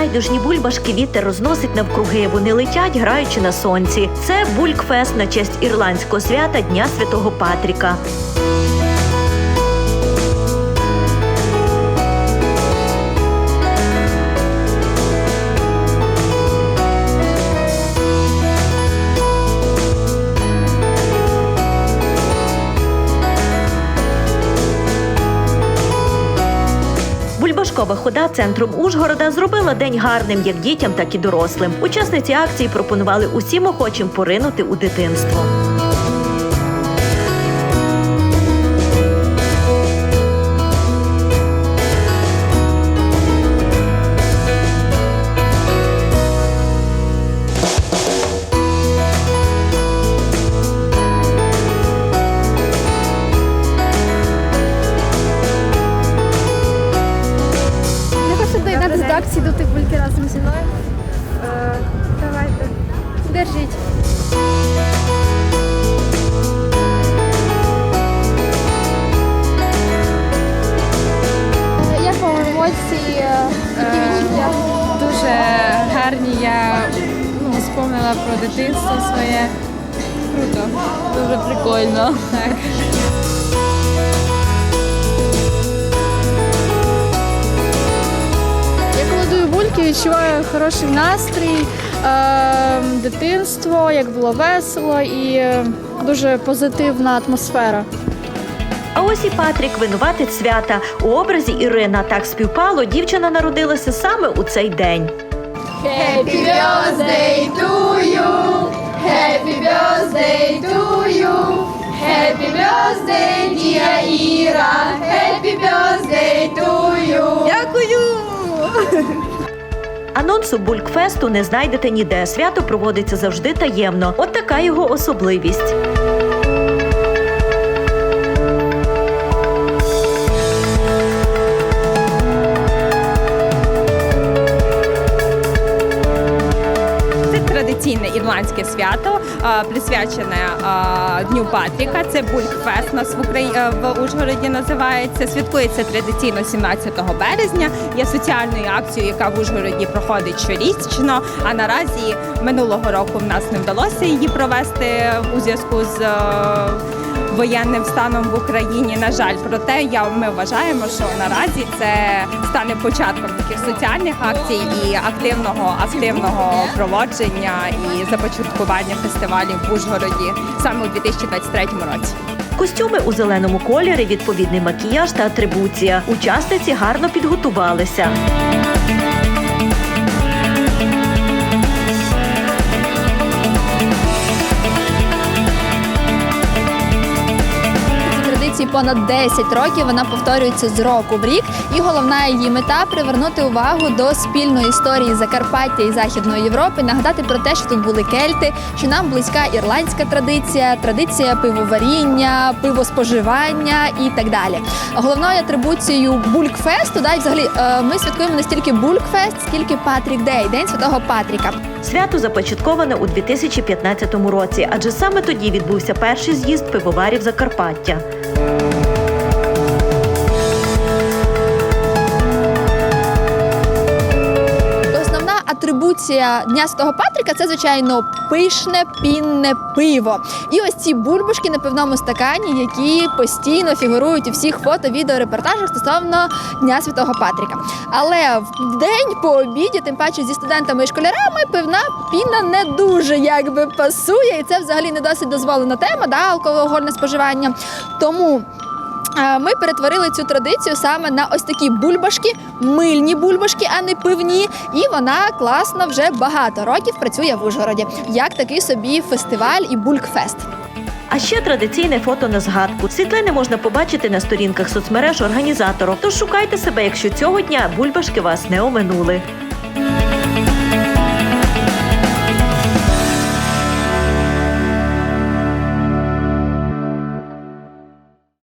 Райдужні бульбашки вітер розносить навкруги. Вони летять, граючи на сонці. Це булькфест на честь ірландського свята Дня Святого Патріка. Бульбашкова хода центром Ужгорода зробила день гарним як дітям, так і дорослим. Учасниці акції пропонували усім охочим поринути у дитинство. Разом зі мною? Е, давайте. Держіть. Е, Як вам емоції? Е, Які відчуття? Дуже гарні. Я ну, спомнила про дитинство своє. Круто. Дуже прикольно. Так. Коли відчуваю хороший настрій, е, дитинство, як було весело і е, дуже позитивна атмосфера. А ось і Патрік винуватець свята. У образі Ірина так співпало. Дівчина народилася саме у цей день. Happy birthday to you. Happy birthday to you. Happy birthday, dear Іра. Happy birthday to you. Дякую. Анонсу булькфесту не знайдете ніде. Свято проводиться завжди таємно. От така його особливість. Ірландське свято, присвячене Дню Патріка. Це Булькфест. Нас в Україні в Ужгороді називається. Святкується традиційно 17 березня. Є соціальною акцією, яка в Ужгороді проходить щорічно. А наразі минулого року в нас не вдалося її провести у зв'язку з. Воєнним станом в Україні, на жаль, проте я ми вважаємо, що наразі це стане початком таких соціальних акцій і активного активного проводження і започаткування фестивалів в Ужгороді саме у 2023 році. Костюми у зеленому кольорі, відповідний макіяж та атрибуція. Учасниці гарно підготувалися. Понад 10 років. Вона повторюється з року в рік. І головна її мета привернути увагу до спільної історії Закарпаття і Західної Європи, нагадати про те, що тут були кельти, що нам близька ірландська традиція, традиція пивоваріння, пивоспоживання і так далі. Головною атрибуцією булькфесту, да, і взагалі е, ми святкуємо не стільки булькфест, скільки Патрік Дей, День Святого Патріка. Свято започатковане у 2015 році, адже саме тоді відбувся перший з'їзд пивоварів Закарпаття. Thank you. Атрибуція Дня Святого Патріка це, звичайно, пишне пінне пиво. І ось ці бульбашки на пивному стакані, які постійно фігурують у всіх фото, відео, репортажах стосовно Дня Святого Патріка. Але в день по обіді, тим паче зі студентами і школярами, пивна піна не дуже якби пасує, і це взагалі не досить дозволена тема, да, алкогольне споживання. Тому Ми перетворили цю традицію саме на ось такі бульбашки, мильні бульбашки, а не пивні. І вона класно вже багато років працює в Ужгороді. Як такий собі фестиваль і булькфест. А ще традиційне фото на згадку. Світлини можна побачити на сторінках соцмереж організаторів. Тож шукайте себе, якщо цього дня бульбашки вас не оминули.